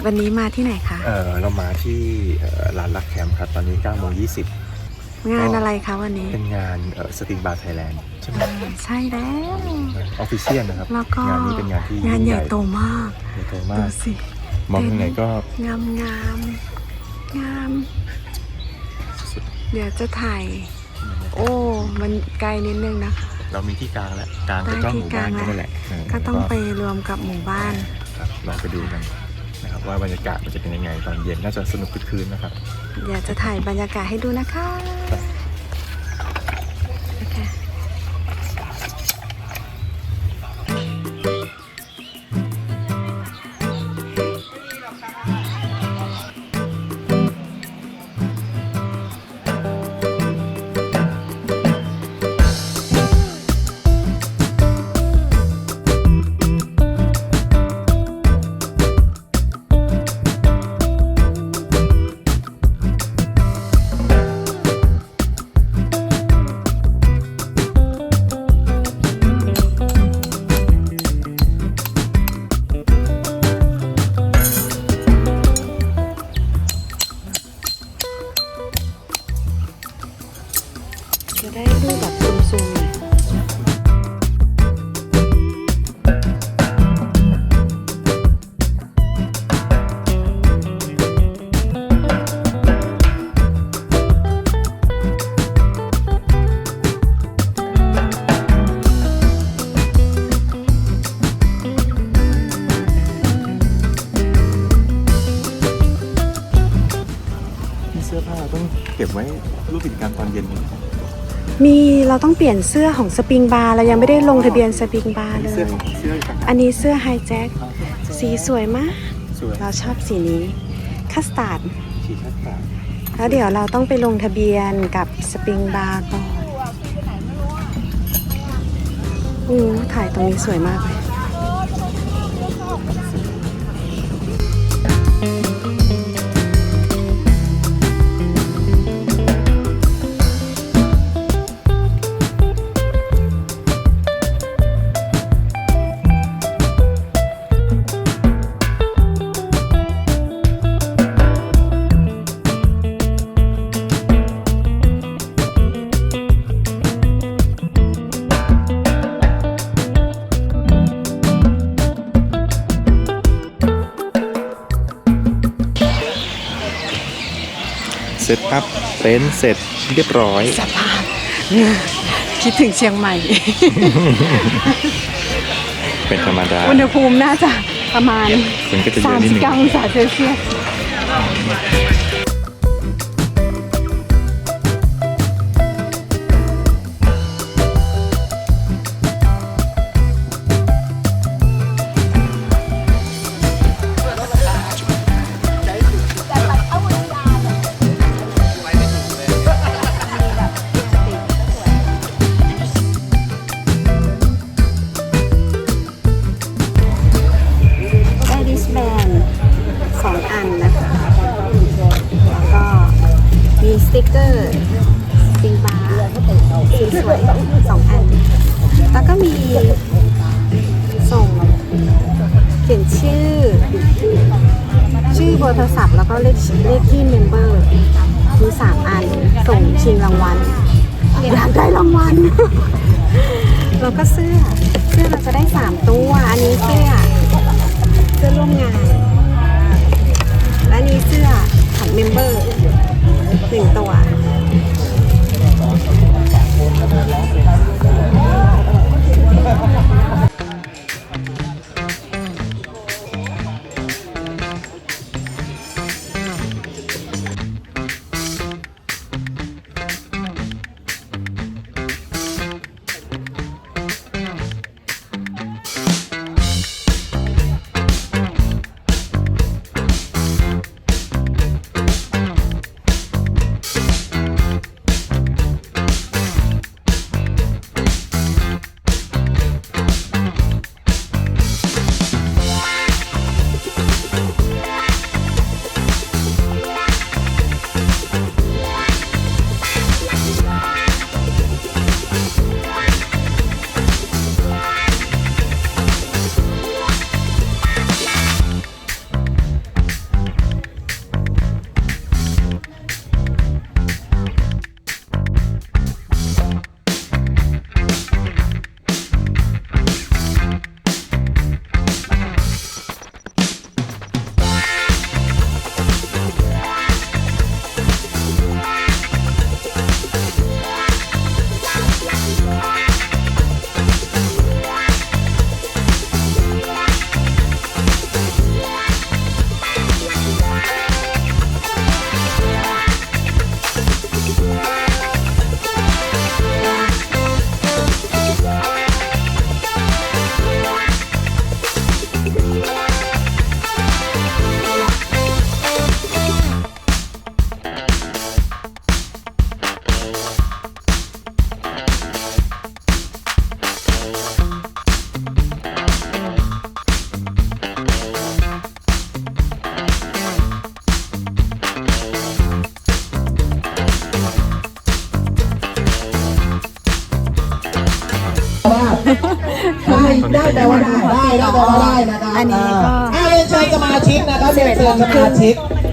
ถึงวันนี้มาที่ไหนคะ เออเรามาที่เอ่อร้านรักแคมป์ครับ ตอนนี้9โมง20 งานอะไรคะวันนี้ เป็นงานสติงบาร์ไทยแลนด์ใช่ไหมใช่แล้วออฟฟิเชียลนะครับแล้วก็งานนี้เป็นงานที่งานยิ่ใหญ่โตมากใหญ่โตดูมากสิมองทางไหนก็งามงามงามสุดเดี๋ยวจะถ่าย โอ้ มันไกลนิดนึงนะคะเรามีที่กลางแล้วกลางเป็นกล้องหมู่บ้านได้ที่กลางนั่นแหละเก็ต้องแล้วไปรวมกับหมู่บ้านครับลองไปดูกันนะครับ ว่าบรรยากาศมันจะเป็นยังไงตอนเย็นน่าจะสนุกคึกคืนนะครับเดี๋ยวจะถ่ายบรรยากาศให้ดูนะคะ ก็บไว้รูปกิจกรรมตอนเย็นนี้มีเราต้องเปลี่ยนเสื้อของสปริงบาร์เรายังไม่ได้ลงทะเบียนสปริงบาร์เลเสื้อยเสื้อต่างอันนี้เสื้อไฮแจ็คสีสวยมาก สวยเราชอบสีนี้คัสตาร์ดขีดทักษะแล้วเดี๋ยวเราต้องไปลงทะเบียนกับสปริงบาร์ก่อนอือถ่ายตรงนี้สวยมากเลย เต็นท์เสร็จเรียบร้อย สภาพคิดถึงเชียงใหม่ เป็นธรรมดา อุณหภูมิน่าจะประมาณ คนก็จะเยอะนิดนึง 39องศาเซลเซียส เมมเบอร์มีสามอันส่งชิงรางวัลอยากได้รางวัลแล้วก็เสื้อ เสื้อเราจะได้สามตัวอันนี้เสื้อเสื้อร่วมงาน และนี้เสื้อของเมมเบอร์หนึ่งตัว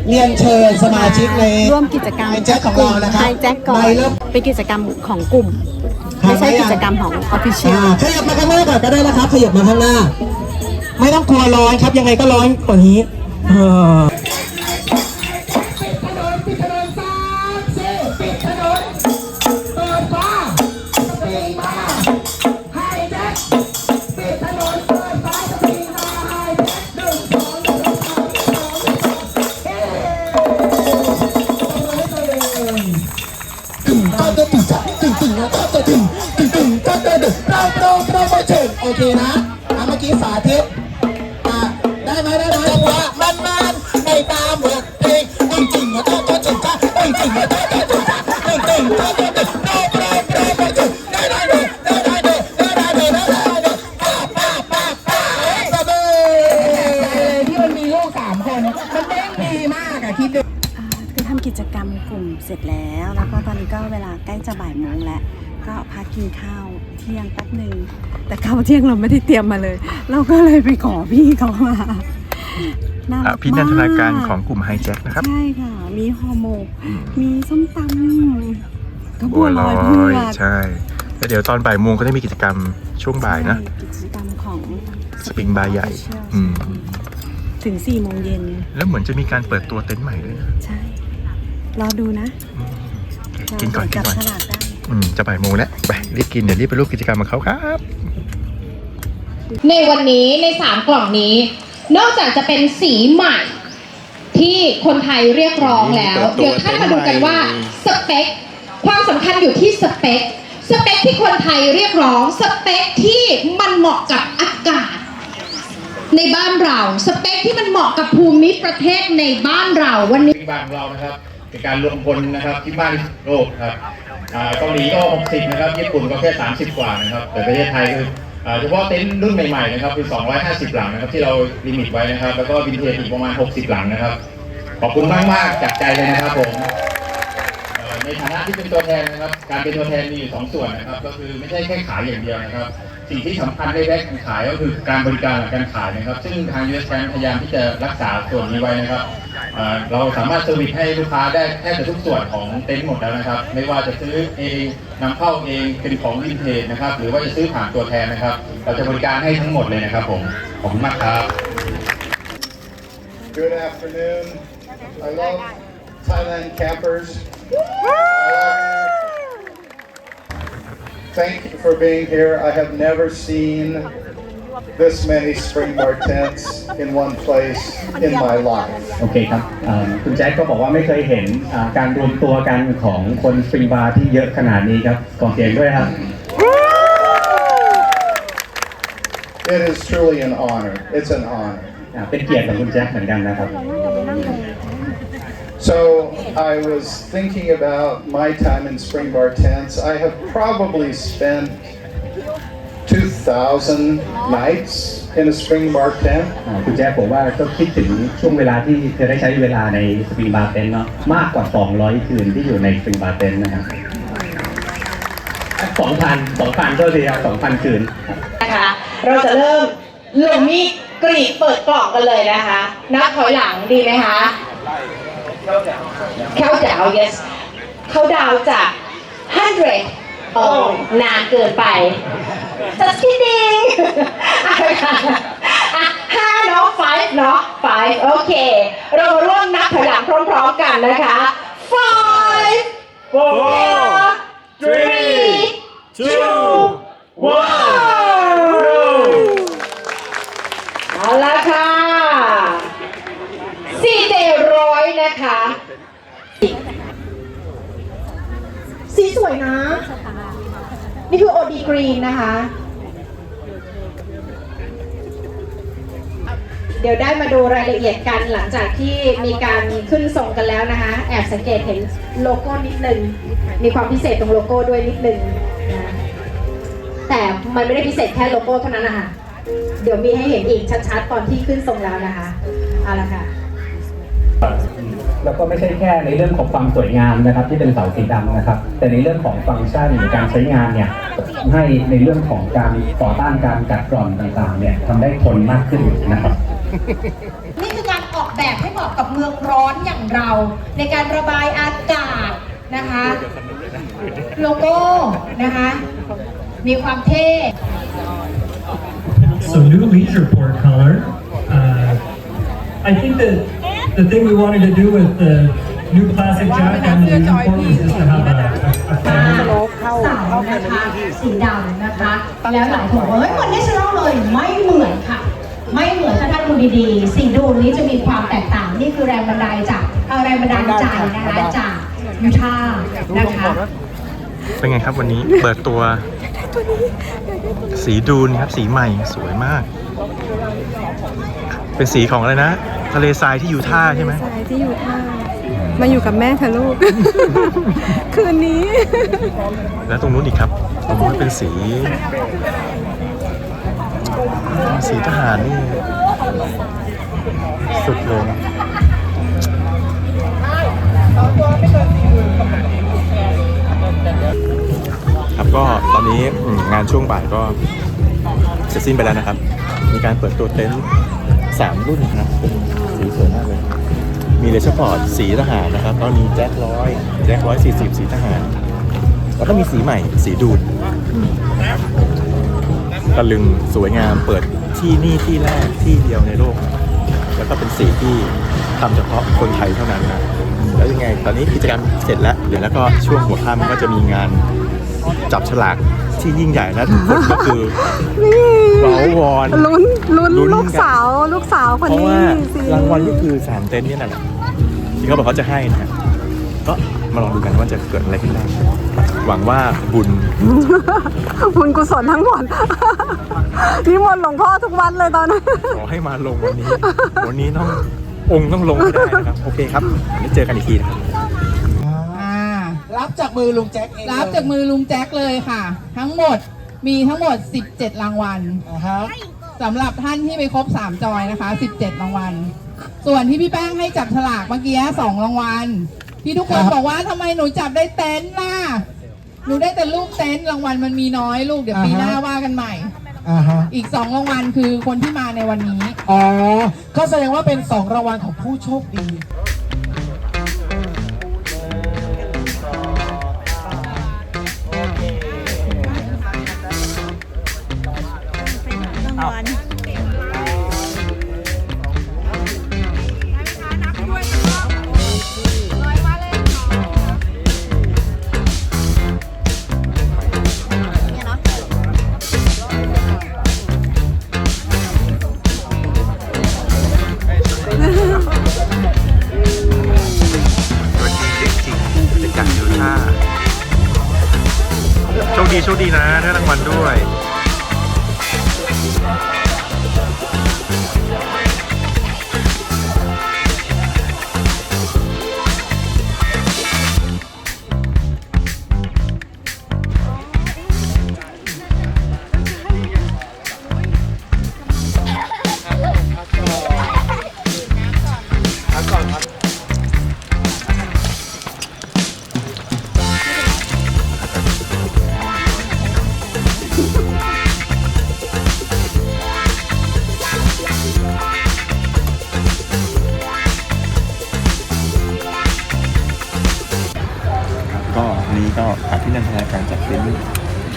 เรียนเชิญสมาชิกเลยร่วมกิจกรรมไฮแจ็คของเรานะครับไฮแจ็คก่อนไม่เริ่มเป็นกิจกรรมของกลุ่ม ไม่ใช่กิจกรรมของ Official อ่าขยับมาข้างหน้าก่อนก็ได้นะครับ ขยับมาข้างหน้า ไม่ต้องกลัวร้อนครับยังไงก็ร้อนกว่านี้ เออ โอเคนะอะเมื่อกี้สาธิตอะได้ไหมได้ไหมจังหวะมันมันในตามบทเพลงตึงตึงแล้วก็จะตึงจ้าตึงตึงแล้วก็จะตึงจ้าตึงตึงก็จะตึงเราเราเราไม่ถึงได้ได้เลยได้ได้เลยได้ได้เลยได้ได้เลยป้าป้าป้าป้าตะเบที่มันมีลูกสามคนมันเด้งดีมากอะคิดดูอ่าคือทำกิจกรรมกลุ่มเสร็จแล้ว แล้วก็ตอนนี้ก็เวลาใกล้จะบ่ายโมงแล้ว ก็พักกินข้าวเที่ยงแป๊บหนึ่งแต่ข้าวเที่ยงเราไม่ได้เตรียมมาเลย เราก็เลยไปขอพี่เขามาน่าอะรักพี่นันทนาการมของกลุ่มไฮแจ็คนะครับ ใช่ค่ะ มีห่อหมก มีส้มตำกระบับัววลลออยเผืยอกใช่แล้วเดี๋ยวตอนบ่ายโมงก็จะมีกิจกรรมช่วงบ่ายนะใช่กิจกรรมของสปริงบาร์ใหญ่อืมถึง4โมงเย็น แล้วเหมือนจะมีการเปิดตัวเต็นท์ใหม่ด้วยนะใช่ รอดูนะอืมกินก่อนกินจับก่อนฉลากได้อืม จะบ่ายโมงแล้วไปรีบกินเดี๋ยวรีบไปร่วมกิจกรรมกับเขาครับ ในวันนี้ในสามกล่องนี้ นอกจากจะเป็นสีใหม่ที่คนไทยเรียกร้องแล้วเปิดตัวเดี๋ยวท่านมาดูกันว่าเต็มใหม่สเปค ความสำคัญอยู่ที่สเปค สเปคที่คนไทยเรียกร้องสเปคที่มันเหมาะกับอากาศ ในบ้านเรา สเปคที่มันเหมาะกับภูมิประเทศในบ้านเราวันนี้ที่บ้านของเรานะครับเป็น การรวมพลนะครับที่มานโลกครับเกาหลีก็ 60 นะครับ ญี่ปุ่นก็แค่ 30 กว่านะครับ แต่ประเทศไทยคือเฉพาะเต็นท์รุ่นใหม่ๆนะครับคือ 250 หลังนะครับที่เราลิมิตไว้นะครับ แล้วก็วินเทจอีกประมาณ 60 หลังนะครับ ขอบคุณมากๆจากใจเลยนะครับผมในฐานะที่เป็นตัวแทนนะครับ การเป็นตัวแทนมีอยู่สองส่วนนะครับ ก็คือไม่ใช่แค่ขายอย่างเดียวนะครับ สิ่งที่สำคัญในแรกการขายก็คือการบริการหลังการขายนะครับ ซึ่งทางยูเอสแพยายามที่จะรักษาส่วนนี้ไว้นะครับเอ่อเราสามารถเซอร์วิสให้ลูกค้าได้แทบจะทุกส่วนของเต็นท์หมดแล้วนะครับ ไม่ว่าจะซื้อเองนำเข้าเองเป็นของวินเทจนะครับ หรือว่าจะซื้อผ่านตัวแทนนะครับ เราจะบริการให้ทั้งหมดเลยนะครับผมขอบคุณมากครับ Good afternoon. I love Thailand campers. I love you. Thank you for being here. I have never seen this many spring bar tents in one place in my life. โอเคครับเอ่อคุณแจ็คก็บอกว่าไม่เคยเห็นอ่าการรวมตัวกันของคนสปริงบาร์ที่เยอะขนาดนี้ครับกองเสียงด้วยครับ It is truly an honor. It's an honor. อ่าเป็นเกียรติของคุณแจ็คเหมือนกันนะครับ So I was thinking about my time in spring bar tents. I have probably spent 2,000 nights in a spring bar tent. อ่าคุณแจ็คบอกว่าก็คิดถึงช่วงเวลาที่เธอได้ใช้เวลาในสปริงบาร์เต็นท์เนาะมากกว่า 200 คืนที่อยู่ในสปริงบาร์เต็นท์นะครับ2,000 2,000ก็ดีครับ2,000 คืน นะคะเราจะเริ่มลงมีดกรีดเปิดกล่องกันเลยนะคะ นับถอยหลังดีไหมคะ เข้าดาว yes เข้าดาวจาก100โอ้นานเกินไป just kidding อะค่ะอะห้าเนาะ five เนาะ five โอเค เรามาร่วมนับถอยหลังพร้อมๆกันนะคะ five four three two one สีสวยนะ นี่คือโอดีกรีนนะคะ เดี๋ยวได้มาดูรายละเอียดกันหลังจากที่มีการขึ้นส่งกันแล้วนะคะ แอบสังเกตเห็นโลโก้นิดนึง มีความพิเศษตรงโลโก้ด้วยนิดนึงนะแต่มันไม่ได้พิเศษแค่โลโก้เท่านั้นนะคะเดี๋ยวมีให้เห็นอีกชัดๆตอนที่ขึ้นทรงแล้วนะคะ เอาละค่ะ แล้วก็ไม่ใช่แค่ในเรื่องของความสวยงามนะครับ ที่เป็นเสาสีดำนะครับ แต่ในเรื่องของฟังก์ชันหรือการใช้งานเนี่ยให้ในเรื่องของการต่อต้านการกัดกร่อนต่างๆเนี่ยทำได้ทนมากขึ้นนะครับ นี่คือการออกแบบให้เหมาะกับเมืองร้อนอย่างเรา ในการระบายอากาศนะคะ โลโก้นะคะ มีความเท่ So new leisure port color. Uh, I think that the thing we wanted to do with the new classic jack on the leisure port was just to have a, a, a family เสานะคะสีดำนะคะ แล้วหลายคนบอกว่าเฮ้ยเหมือนเนชั่นแนลเลยไม่เหมือนค่ะ ไม่เหมือนถ้าท่านดูดีๆสิ่งดูนี้จะมีความแตกต่างนี่คือแรงบันดาลจากเอ่อแรงบันดาลใจนะคะจากยูทาห์นะคะ เป็นไงครับวันนี้ เปิดตัวสีดูนครับ สีใหม่สวยมาก เป็นสีของอะไรนะ ทะเลทรายที่ยูท่าห์ใช่ไหมทรายที่อยู่ท่า มาอยู่กับแม่เธอะลูก คืนนี้ แล้วตรงนู้นอีกครับ ตรงนู้นเป็นสี สีทหารนี่ สุดเลยครับก็ตอนนี้อืมงานช่วงบ่ายก็เสร็จสิ้นไปแล้วนะครับ มีการเปิดตัวเต็นท์ สามรุ่นนะครับสีสวยมากเลย มีเลเชอร์พอร์ตสีทหารนะครับแล้วมีแจ็คร้อยแจ็คร้อยสี่สิบสีทหาร แล้วก็มีสีใหม่สีดูดตะลึงสวยงามเปิดที่นี่ที่แรกที่เดียวในโลก แล้วก็เป็นสีที่ทำเฉพาะคนไทยเท่านั้นนะแล้วยังไง ตอนนี้กิจกรรมเสร็จแล้วเดี๋ยวแล้วก็ช่วงหัวค่ำก็จะมีงานจับฉลากที่ยิ่งใหญ่นะทุกคนก็คือ เบาวอนลุ้นลุ้นลุ้นลูกสาวลูกสาวคนเพราะนี้ว่าสิรางวัลก็คือสามเต็นท์เนี่ยแหละที่เขาบอกเขาจะให้นะฮะก็มาลองดูกันว่าจะเกิดอะไรขึ้นได้หวังว่าบุญบุญกุศลทั้งหมด นิมนต์หลวงพ่อทุกวันเลยตอนนั้น ขอให้มาลงวันนี้ วันนี้ต้ององค์ต้องลงให้ได้นะครับ โอเคครับเดี๋ยวเจอกันอีกทีนะครับอ่ารับจากมือลุงแจ็คเองรับจากมือลุงแจ็คเลยค่ะ ทั้งหมด มีทั้งหมด 17 รางวัลอ่าฮะสำหรับท่านที่ไปครบ 3 จอยนะคะ 17 รางวัล ส่วนที่พี่แป้งให้จับฉลากเมื่อกี้2รางวัล ที่ทุกคนบอกว่าทำไมหนูจับได้เต็นท์ล่ะ หนูได้แต่ลูกเต็นท์รางวัลมันมีน้อยลูกเดี๋ยวปีหน้าว่ากันใหม่ อ่าฮะ อีก 2 รางวัลคือคนที่มาในวันนี้ อ๋อ ก็แสดงว่าเป็นสองรางวัลของผู้โชคดี โชคดีนะได้รางวัลด้วย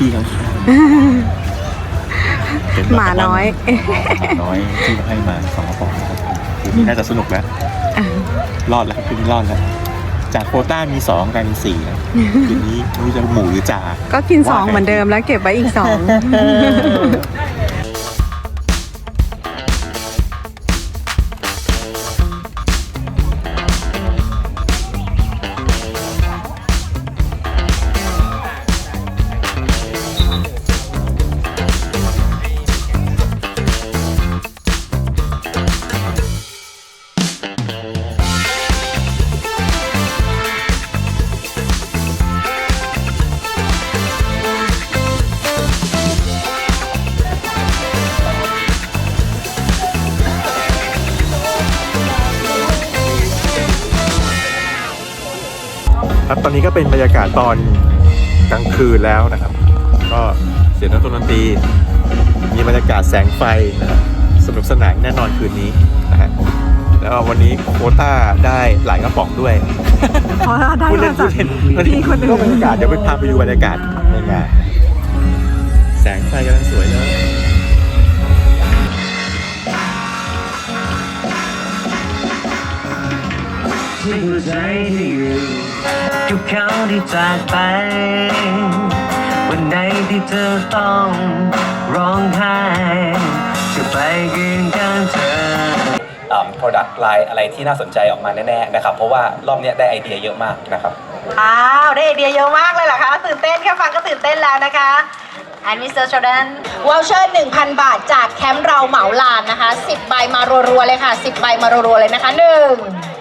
พี่ข้างๆเป็นแบบหมาน้อยหมาน้อยที่ให้มาสองกระป๋องนะครับคืนนี้น่าจะสนุกแล้ว รอดแล้วครับคืนนี้รอดแล้ว จากโควต้ามีสองกลายเป็นสี่แล้วคืนนี้ไม่รู้จะหมูหรือจ่าก็กินสองเหมือนเดิมแล้วเก็บไว้อีกสอง อนนี้ก็เป็นบรรยากาศตอนกลางคืนแล้วนะครับ ก็เสียงดนตรีมีบรรยากาศแสงไฟนะครับสนุกสนานแน่นอนคืนนี้นะฮะแล้ววันนี้โควต้าได้หลายกระป๋องด้วยเพราะว่าได้พูดเล่มานจากพูดเล่นพี่คนอื่นก็บรรยากาศเดี๋ยวไปพาไปดูบรรยากาศในงานแสงไฟกำลังสวยเลย ที่หัวใจที่อยู่ทุกครั้งที่จากไป วันไหนที่เธอต้องร้องไห้จะไปยืนข้างเธออ่า product line อะไรที่น่าสนใจออกมาแน่ๆนะครับ เพราะว่ารอบเนี้ยได้ไอเดียเยอะมากนะครับ อ้าวได้ไอเดียเยอะมากเลยเหรอคะตื่นเต้นแค่ฟังก็ตื่นเต้นแล้วนะคะอันมิสเตอร์จอร์แดนวอลเชอร์1,000 บาทจากแคมป์เราเหมาลานนะคะ 10 ใบมารัวๆเลยค่ะ 10 ใบมารัวๆเลยนะคะ 1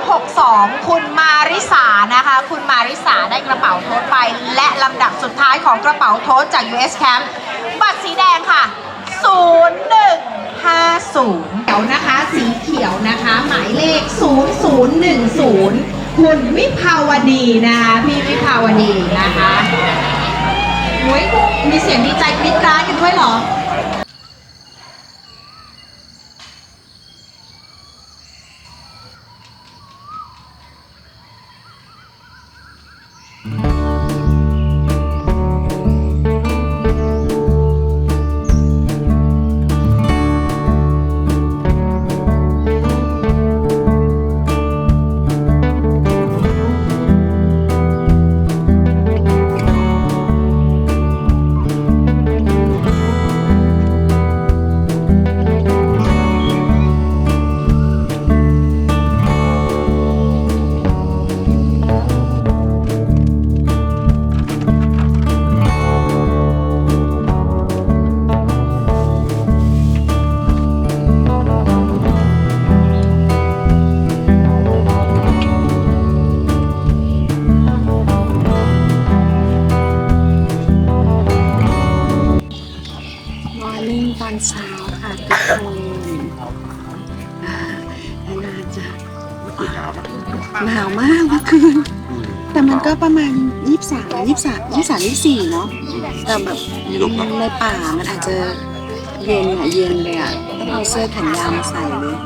0062 คุณมาริสานะคะ คุณมาริสาได้กระเป๋าโทษไป และลำดับสุดท้ายของกระเป๋าโทษจาก US Camp บัตรสีแดงค่ะ 0150เขียวนะคะ สีเขียวนะคะ หมายเลข 0010 คุณวิภาวดีนะคะ พี่วิภาวดีนะคะโอ้ยมีเสียงดีใจกรี๊ดกราดกันด้วยเหรอ ตอนเช้าค่ะทุกคนอ่านานๆจะหนาวมากเมื่อคืนแต่มันก็ประมาณ 23 23 23 24เนาะแต่แบบมีลมนะในป่ามันอาจจะเย็นอะเย็นเลยอะต้องเอาเสื้อแขนยาวมาใส่เลย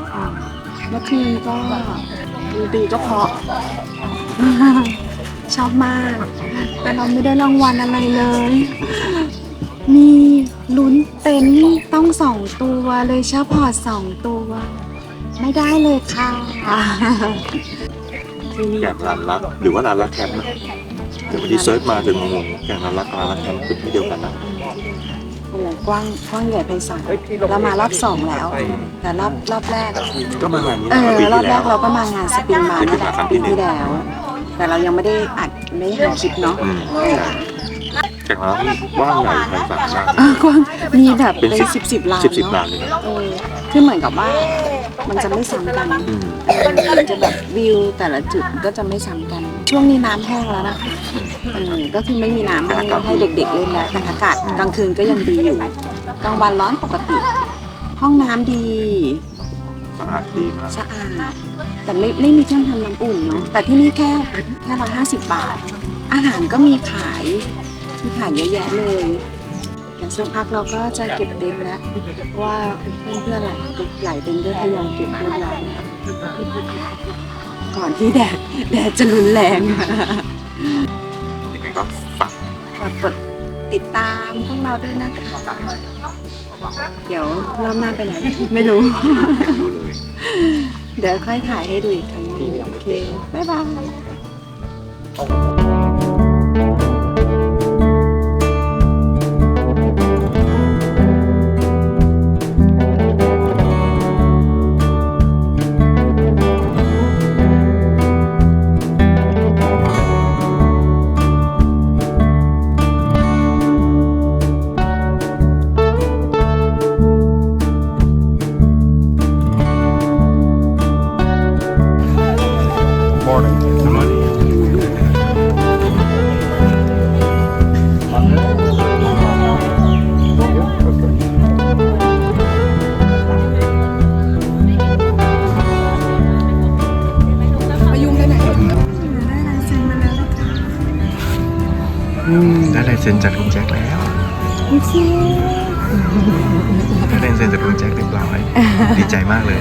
เมื่อคืนก็ดนตรีก็เพราะ ชอบมาก แต่เราไม่ได้รางวัลอะไรเลย มี ลุ้นเต็นท์ต้องสองตัวเลยเฉพาะสองตัว ไม่ได้เลยค่ะที่นี่แกงร้านรักหรือว่าร้านรักแคมป์นะเดี๋ยวพอดีเซิร์ชมาจนงงๆแกงร้านรักกับร้านรักแคมป์คือที่เดียวกันนะโอ้โหกว้างกว้างใหญ่ไพศาลเรามารอบสองแล้ว แต่รอบรอบแรก ก็มางานนี้เอนะอปีรอบที่แรแล้วกเราก็มางานสปริงมานั่นแหละครั้งที่ปีหนึ่งที่แล้วแต่เรายังไม่ได้อัดไม่ได้หาคลิปเนาะ อืมแกงร้านว่างใหญ่ไพศาลมากเออกว้างมีแบบเป็นเป็นสิบสิบสิบล้านสิบสิบเนอะล้านเลยนะเออคือเหมือนกับว่ามันจะไม่ซ้ำกันอืมมันจะแบบวิวแต่ละจุดก็จะไม่ซ้ำกัน ช่วงนี้น้ำแห้งแล้วนะคะเออก็คือไม่มีน้ำให้ให้เด็กๆเล่นแล้วแต่อากาศกลางคืนก็ยังดีอยู่กลางวันร้อนปกติ ห้องน้ำดี สะอาดดีมากสะอาดแต่ไม่ไม่มีเครื่องทำน้ำอุ่นเนาะแต่ที่นี่แค่แค่ร้อยห้าสิบบาท อาหารก็มีขาย มีขายเยอะแยะเลยอย่างสักพักเราก็จะเก็บเต็นท์แล้วเพราะว่าเพื่อนๆหลายหลายเต็นท์ก็ทยอยเก็บเรียบร้อยแล้วก่อนที่แดดแดดจะรุนแรงยังไงก็ฝากฝากกดติดตามพวกเราด้วยนะคะเดี๋ยวรอบหน้าไปไหนไม่รู้ดูเลยเดี๋ยวค่อยถ่ายให้ดูอีกครั้งหนึงโอเค บ๊ายบาย ได้ลายเซ็นจากลุงแจ็คเรียบร้อยดีใจมากเลย